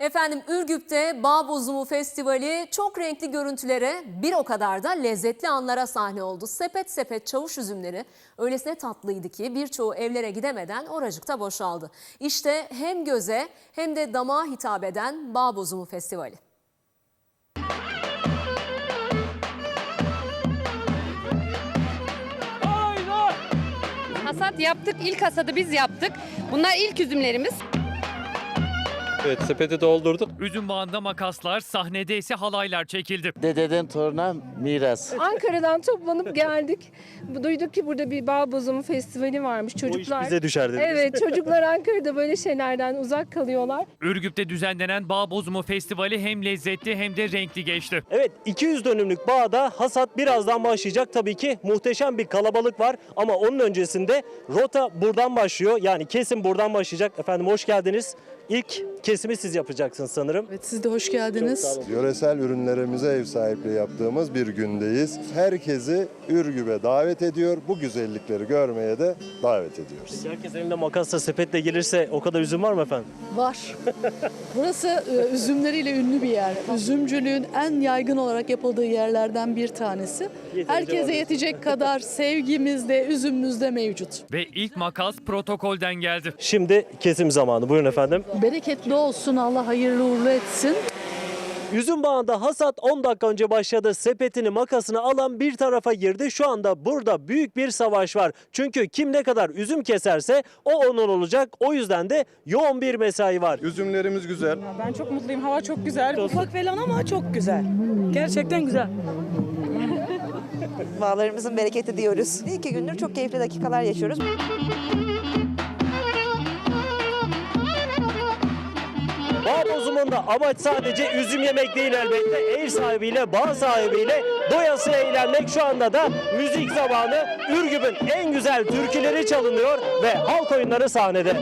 Efendim Ürgüp'te Bağ Bozumu Festivali çok renkli görüntülere bir o kadar da lezzetli anlara sahne oldu. Sepet sepet çavuş üzümleri öylesine tatlıydı ki birçoğu evlere gidemeden oracıkta boşaldı. İşte hem göze hem de damağa hitap eden Bağ Bozumu Festivali. Hasat yaptık. İlk hasadı biz yaptık. Bunlar ilk üzümlerimiz. Evet sepeti doldurduk. Üzüm bağında makaslar, sahnede ise halaylar çekildi. Dededen toruna miras. Ankara'dan toplanıp geldik. Duyduk ki burada bir bağ bozumu festivali varmış çocuklar. bize düşer dediniz. Evet çocuklar Ankara'da böyle şeylerden uzak kalıyorlar. Ürgüp'te düzenlenen Bağ Bozumu Festivali hem lezzetli hem de renkli geçti. Evet 200 dönümlük bağda hasat birazdan başlayacak. Tabii ki muhteşem bir kalabalık var ama onun öncesinde rota buradan başlıyor. Yani kesim buradan başlayacak. Efendim hoş geldiniz. İlk kesimi siz yapacaksınız sanırım. Evet siz de hoş geldiniz. Yöresel ürünlerimize ev sahipliği yaptığımız bir gündeyiz. Herkesi Ürgüp'e davet ediyor. Bu güzellikleri görmeye de davet ediyoruz. Herkes elinde makasla sepetle gelirse o kadar üzüm var mı efendim? Var. Burası e, üzümleriyle ünlü bir yer. Üzümcülüğün en yaygın olarak yapıldığı yerlerden bir tanesi. Herkese yetecek kadar sevgimizde, üzümümüzde mevcut. Ve ilk makas protokolden geldi. Şimdi kesim zamanı. Buyurun efendim. Bereketli olsun, Allah hayırlı uğurlu etsin. Üzüm bağında hasat 10 dakika önce başladı. Sepetini makasını alan bir tarafa girdi. Şu anda burada büyük bir savaş var. Çünkü kim ne kadar üzüm keserse o onun olacak. O yüzden de yoğun bir mesai var. Üzümlerimiz güzel. Ben çok mutluyum. Hava çok güzel. Ufak falan ama çok güzel. Gerçekten güzel. Bağlarımızın bereketi diyoruz. İki gündür çok keyifli dakikalar yaşıyoruz. Bağ bozumunda amaç sadece üzüm yemek değil elbette. Ev sahibiyle, bağ sahibiyle doyasıya eğlenmek şu anda da müzik zamanı. Ürgüp'ün en güzel türküleri çalınıyor ve halk oyunları sahnede.